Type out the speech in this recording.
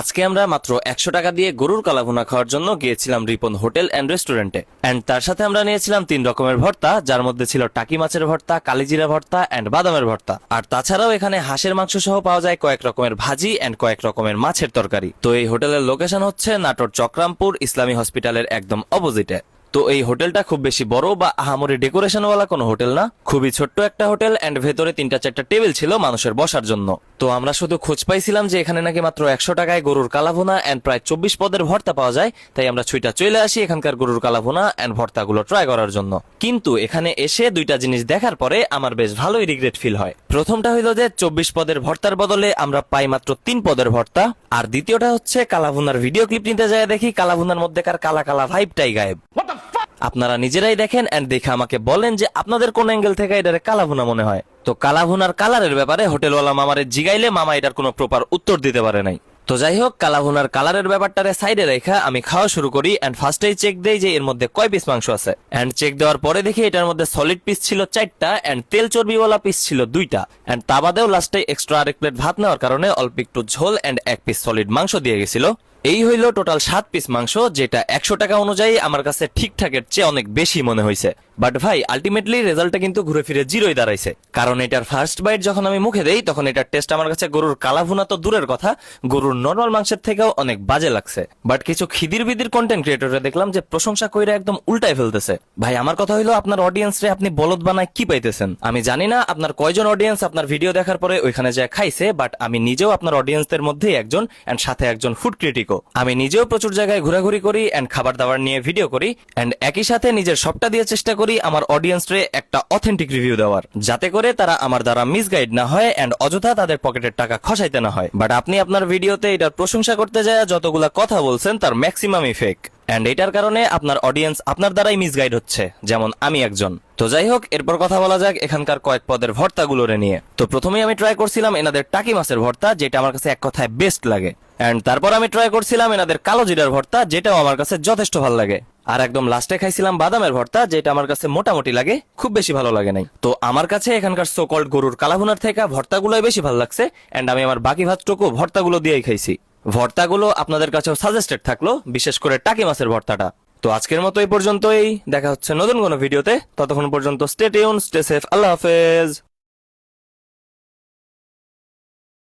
আজকে আমরা মাত্র একশো টাকা দিয়ে গরুর কালাভুনা খাওয়ার জন্য গিয়েছিলাম রিপন হোটেল অ্যান্ড রেস্টুরেন্টে। অ্যান্ড তার সাথে আমরা নিয়েছিলাম তিন রকমের ভর্তা, যার মধ্যে ছিল টাকি মাছের ভর্তা, কালিজিরা ভর্তা অ্যান্ড বাদামের ভর্তা। আর তাছাড়াও এখানে হাঁসের মাংস সহ পাওয়া যায় কয়েক রকমের ভাজি অ্যান্ড কয়েক রকমের মাছের তরকারি। তো এই হোটেলের লোকেশন হচ্ছে নাটোর চক্রামপুর ইসলামী হসপিটালের একদম অপোজিটে তো এই হোটেলটা খুব বেশি বড় বা আহামরি ডেকোরেশনওয়ালা কোনো হোটেল না। খুবই ছোট্ট একটা হোটেল এন্ড ভেতরে তিনটা চারটা টেবিল ছিল মানুষের বসার জন্য। তো আমরা শুধু খোঁজ পাইছিলাম যে এখানে নাকি মাত্র একশো টাকায় গরুর কালাভোনা এন্ড প্রায় চব্বিশ পদের ভর্তা পাওয়া যায়। তাই আমরা ছুইটা চলে আসি এখানকার গরুর কালাভুনা এন্ড ভর্তাগুলো ট্রাই করার জন্য। কিন্তু এখানে এসে দুইটা জিনিস দেখার পরে আমার বেশ ভালোই রিগ্রেট ফিল হয়। প্রথমটা হইল যে চব্বিশ পদের ভর্তার বদলে আমরা পাই মাত্র তিন পদের ভর্তা। আর দ্বিতীয়টা হচ্ছে কালাভুনার ভিডিও ক্লিপ নিতে যায় দেখি কালাভুনার মধ্যেকার কালা কালা ভাইবটাই গায়েব। আপনারা নিজেরাই দেখেন এন্ড দেখে আমাকে বলেন যে আপনাদের কোন অ্যাঙ্গেল থেকে এটারে কালাভুনা মনে হয়। তো কালাভুনার কালারের ব্যাপারে হোটেলওয়ালা মামারে জিগাইলে মামা এটার কোনো প্রপার উত্তর দিতে পারে নাই। তো যাই হোক কালাভুনার কালারের ব্যাপারটারে সাইডে রেখা আমি খাওয়া শুরু করি এন্ড ফার্স্টেই চেক দেই যে এর মধ্যে কয় পিস মাংস আছে। এন্ড চেক দেওয়ার পরে দেখি এটার মধ্যে সলিড পিস ছিল চারটা এন্ড তেল চর্বিওয়ালা পিস ছিল দুইটা। এন্ড তা বাদেও লাস্টে এক্সট্রা আরেক প্লেট ভাত নেওয়ার কারণে অল্প একটু ঝোল এন্ড এক পিস সলিড মাংস দিয়ে গেছিল। এই হইল টোটাল সাত পিস মাংস, যেটা একশো টাকা অনুযায়ী আমার কাছে ঠিকঠাকের চেয়ে অনেক বেশি মনে হয়েছে বাট ভাই আলটিমেটলি রেজাল্টটা কিন্তু ঘুরে ফিরে জিরোই দাঁড়াইছে। কারণ এটার ফার্স্ট বাইট যখন আমি মুখে দেই, তখন এটার টেস্ট আমার কাছে গরুর কালাভুনা তো দূরের কথা, গরুর নর্মাল মাংসের থেকেও অনেক বাজে লাগছে। বাট কিছু খিদির বিদির কন্টেন্ট ক্রিয়েটরে দেখলাম যে প্রশংসা কইরা একদম উল্টাই ফেলতেছে। ভাই, আমার কথা হইল আপনার অডিয়েন্স রে আপনি বলদ বানায় কি পাইতেছেন? আমি জানি না আপনার কয়জন অডিয়েন্স আপনার ভিডিও দেখার পরে ওইখানে যায় খাইছে বাট আমি নিজেও আপনার অডিয়েন্সদের মধ্যেই একজন এন্ড সাথে একজন ফুড ক্রিটিকও আমি নিজেও প্রচুর জায়গায় ঘোরাঘুরি করি এন্ড খাবার দাবার নিয়ে ভিডিও করি এন্ড একই সাথে নিজের সবটা দিয়ে চেষ্টা করি। আমার অডিয়েন্স রে একটা অথেন্টিক রিভিউ দেওয়ার। যাতে করে তারা আমার দ্বারা মিসগাইড না হয় এন্ড অযথা তাদের পকেটের টাকা খসাইতে না হয়। বাট আপনি আপনার ভিডিওতে এটার প্রশংসা করতে যায়, যতগুলা কথা বলছেন, তার ম্যাক্সিমামই ফেক এন্ড এটার কারণে আপনার অডিয়েন্স আপনার দ্বারাই মিসগাইড হচ্ছে, যেমন আমি একজন। তো যাই হোক, এরপর কথা বলা যাক এখানকার কয়েক পদের ভর্তাগুলোরে নিয়ে। তো প্রথমেই আমি ট্রাই করছিলাম এনাদের টাকি মাছের ভর্তা, যেটা আমার কাছে এক কথায় বেস্ট লাগে। এন্ড তারপর আমি ট্রাই করছিলাম এনাদের কালো জিরার ভর্তা, যেটাও আমার কাছে যথেষ্ট ভালো লাগে। আর একদম লাস্টে খাইছিলাম বাদামের ভর্তা, যেটা আমার কাছে মোটামুটি লাগে, খুব বেশি ভালো লাগে নাই। তো আমার কাছে এখানকার সোকল্ড গরুর কালাভুনার থেকে ভর্তাগুলোই বেশি ভালো লাগছে এন্ড আমি আমার বাকি ভাতটুকু ভর্তাগুলো দিয়েই খাইছি। ভর্তাগুলো আপনাদের কাছেও সাজেস্টেড থাকল, বিশেষ করে টাকি মাছের ভর্তাটা। তো আজকের মতো এই পর্যন্তই, দেখা হচ্ছে নতুন কোনো ভিডিওতে, ততক্ষণ পর্যন্ত স্টে টিউন স্টে সেফ আল্লাহ হাফেজ।